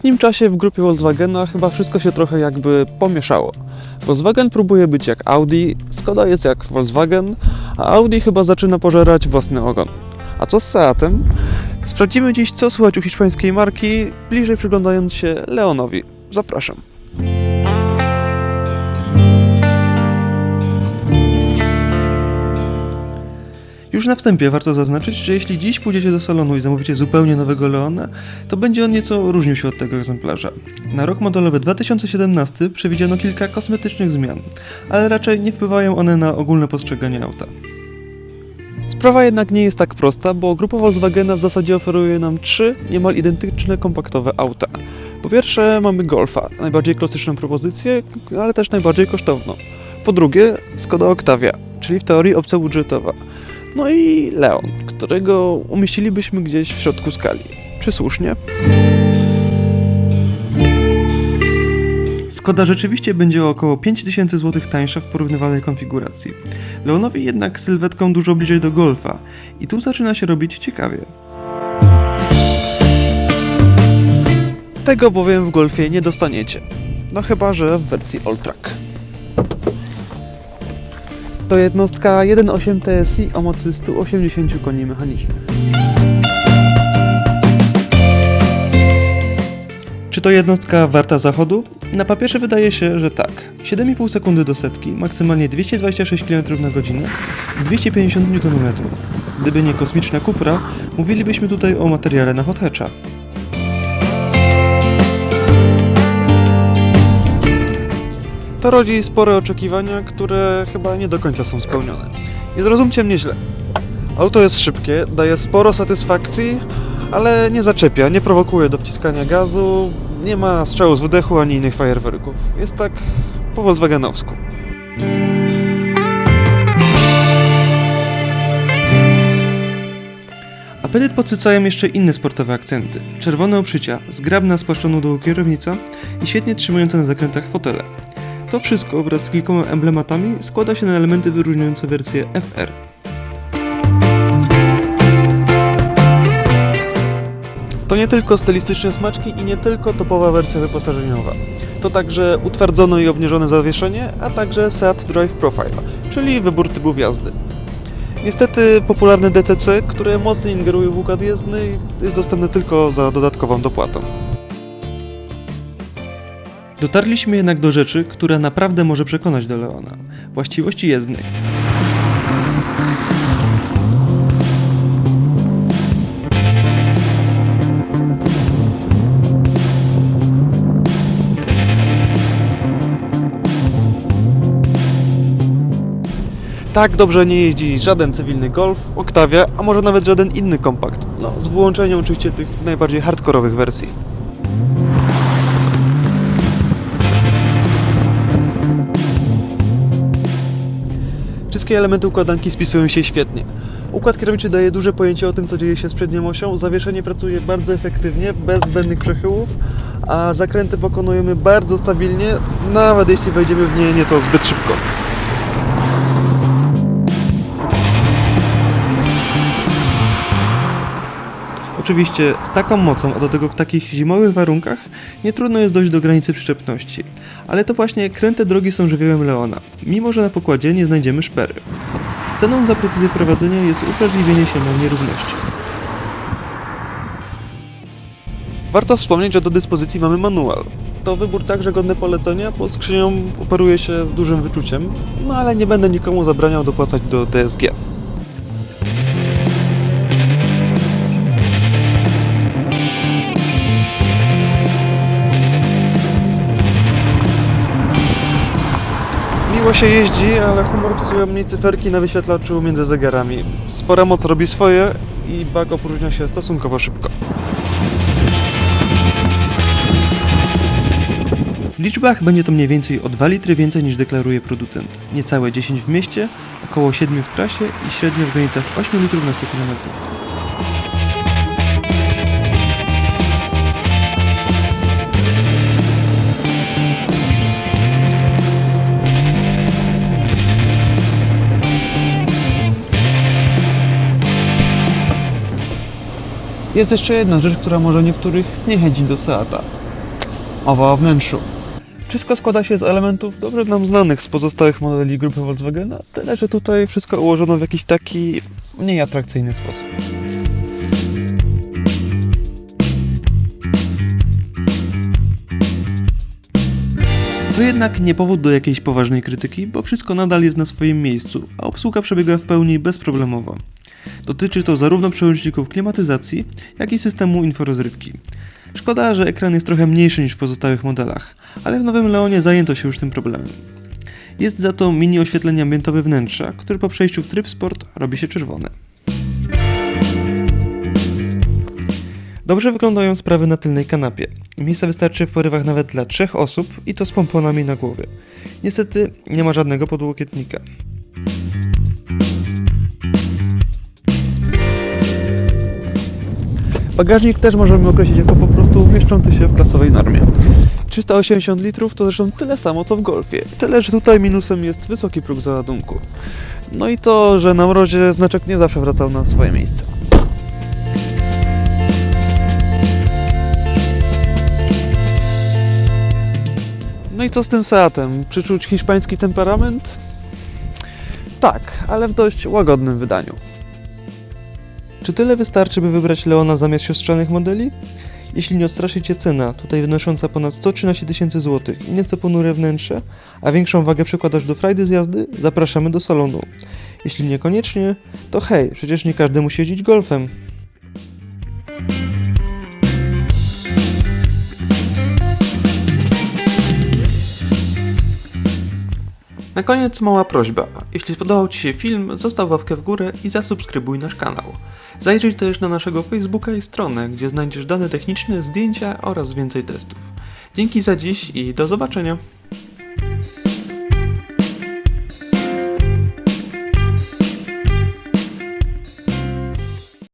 ostatnim czasie w grupie Volkswagena chyba wszystko się trochę jakby pomieszało. Volkswagen próbuje być jak Audi, Skoda jest jak Volkswagen, a Audi chyba zaczyna pożerać własny ogon. A co z Seatem? Sprawdzimy dziś, co słychać u hiszpańskiej marki, bliżej przyglądając się Leonowi. Zapraszam. Już na wstępie warto zaznaczyć, że jeśli dziś pójdziecie do salonu i zamówicie zupełnie nowego Leona, to będzie on nieco różnił się od tego egzemplarza. Na rok modelowy 2017 przewidziano kilka kosmetycznych zmian, ale raczej nie wpływają one na ogólne postrzeganie auta. Sprawa jednak nie jest tak prosta, bo grupa Volkswagena w zasadzie oferuje nam trzy niemal identyczne kompaktowe auta. Po pierwsze mamy Golfa, najbardziej klasyczną propozycję, ale też najbardziej kosztowną. Po drugie Skoda Octavia, czyli w teorii opcja budżetowa. No i Leon, którego umieścilibyśmy gdzieś w środku skali. Czy słusznie? Skoda rzeczywiście będzie o około 5000 zł tańsza w porównywalnej konfiguracji. Leonowi jednak sylwetką dużo bliżej do Golfa i tu zaczyna się robić ciekawie. Tego bowiem w Golfie nie dostaniecie. No chyba, że w wersji All-Track. To jednostka 1.8 TSI o mocy 180 koni mechanicznych. Czy to jednostka warta zachodu? Na papierze wydaje się, że tak. 7,5 sekundy do setki, maksymalnie 226 km na godzinę, 250 Nm. Gdyby nie kosmiczna Cupra, mówilibyśmy tutaj o materiale na hot Rodzi spore oczekiwania, które chyba nie do końca są spełnione. Nie zrozumcie mnie źle. Auto jest szybkie, daje sporo satysfakcji, ale nie zaczepia, nie prowokuje do wciskania gazu, nie ma strzału z wydechu ani innych fajerwerków. Jest tak po Volkswagenowsku. Apetyt podsycają jeszcze inne sportowe akcenty. Czerwone oprzycia, zgrabna spłaszczoną dołu kierownica i świetnie trzymające na zakrętach fotele. To wszystko wraz z kilkoma emblematami składa się na elementy wyróżniające wersję FR. To nie tylko stylistyczne smaczki i nie tylko topowa wersja wyposażeniowa. To także utwardzone i obniżone zawieszenie, a także Seat Drive Profile, czyli wybór typów jazdy. Niestety popularny DTC, które mocno ingeruje w układ jezdny, jest dostępny tylko za dodatkową dopłatą. Dotarliśmy jednak do rzeczy, która naprawdę może przekonać do Leona. Właściwości jezdnych. Tak dobrze nie jeździ żaden cywilny Golf, Octavia, a może nawet żaden inny kompakt. No, z wyłączeniem oczywiście tych najbardziej hardkorowych wersji. Wszystkie elementy układanki spisują się świetnie. Układ kierowniczy daje duże pojęcie o tym, co dzieje się z przednią osią. Zawieszenie pracuje bardzo efektywnie, bez zbędnych przechyłów, a zakręty pokonujemy bardzo stabilnie, nawet jeśli wejdziemy w nie nieco zbyt szybko. Oczywiście z taką mocą, a do tego w takich zimowych warunkach, nie trudno jest dojść do granicy przyczepności. Ale to właśnie kręte drogi są żywiołem Leona, mimo że na pokładzie nie znajdziemy szpery. Ceną za precyzję prowadzenia jest uwrażliwienie się na nierówności. Warto wspomnieć, że do dyspozycji mamy manual. To wybór także godny polecenia, bo skrzynią operuje się z dużym wyczuciem, no ale nie będę nikomu zabraniał dopłacać do DSG. Się jeździ, ale humor psują mniej cyferki na wyświetlaczu między zegarami. Spora moc robi swoje i bak opróżnia się stosunkowo szybko. W liczbach będzie to mniej więcej o 2 litry więcej niż deklaruje producent. Niecałe 10 w mieście, około 7 w trasie i średnio w granicach 8 litrów na 100 km. Jest jeszcze jedna rzecz, która może niektórych zniechęcić do Seata. Mowa o wnętrzu. Wszystko składa się z elementów dobrze nam znanych z pozostałych modeli grupy Volkswagena, tyle że tutaj wszystko ułożono w jakiś taki mniej atrakcyjny sposób. To jednak nie powód do jakiejś poważnej krytyki, bo wszystko nadal jest na swoim miejscu, a obsługa przebiega w pełni bezproblemowo. Dotyczy to zarówno przełączników klimatyzacji, jak i systemu inforozrywki. Szkoda, że ekran jest trochę mniejszy niż w pozostałych modelach, ale w nowym Leonie zajęto się już tym problemem. Jest za to mini oświetlenie ambientowe wnętrza, który po przejściu w tryb sport robi się czerwone. Dobrze wyglądają sprawy na tylnej kanapie. Miejsca wystarczy w porywach nawet dla trzech osób i to z pomponami na głowie. Niestety nie ma żadnego podłokietnika. Bagażnik też możemy określić jako po prostu mieszczący się w klasowej normie. 380 litrów to zresztą tyle samo co w Golfie. Tyle, że tutaj minusem jest wysoki próg załadunku. No i to, że na mrozie znaczek nie zawsze wracał na swoje miejsce. No i co z tym Seatem? Przyczuć hiszpański temperament? Tak, ale w dość łagodnym wydaniu. Czy tyle wystarczy, by wybrać Leona zamiast siostrzanych modeli? Jeśli nie odstraszy Cię cena, tutaj wynosząca ponad 113 tysięcy złotych i nieco ponure wnętrze, a większą wagę przykładasz do frajdy z jazdy, zapraszamy do salonu. Jeśli niekoniecznie, to hej, przecież nie każdy musi jeździć golfem. Na koniec mała prośba. Jeśli spodobał Ci się film, zostaw łapkę w górę i zasubskrybuj nasz kanał. Zajrzyj też na naszego Facebooka i stronę, gdzie znajdziesz dane techniczne, zdjęcia oraz więcej testów. Dzięki za dziś i do zobaczenia.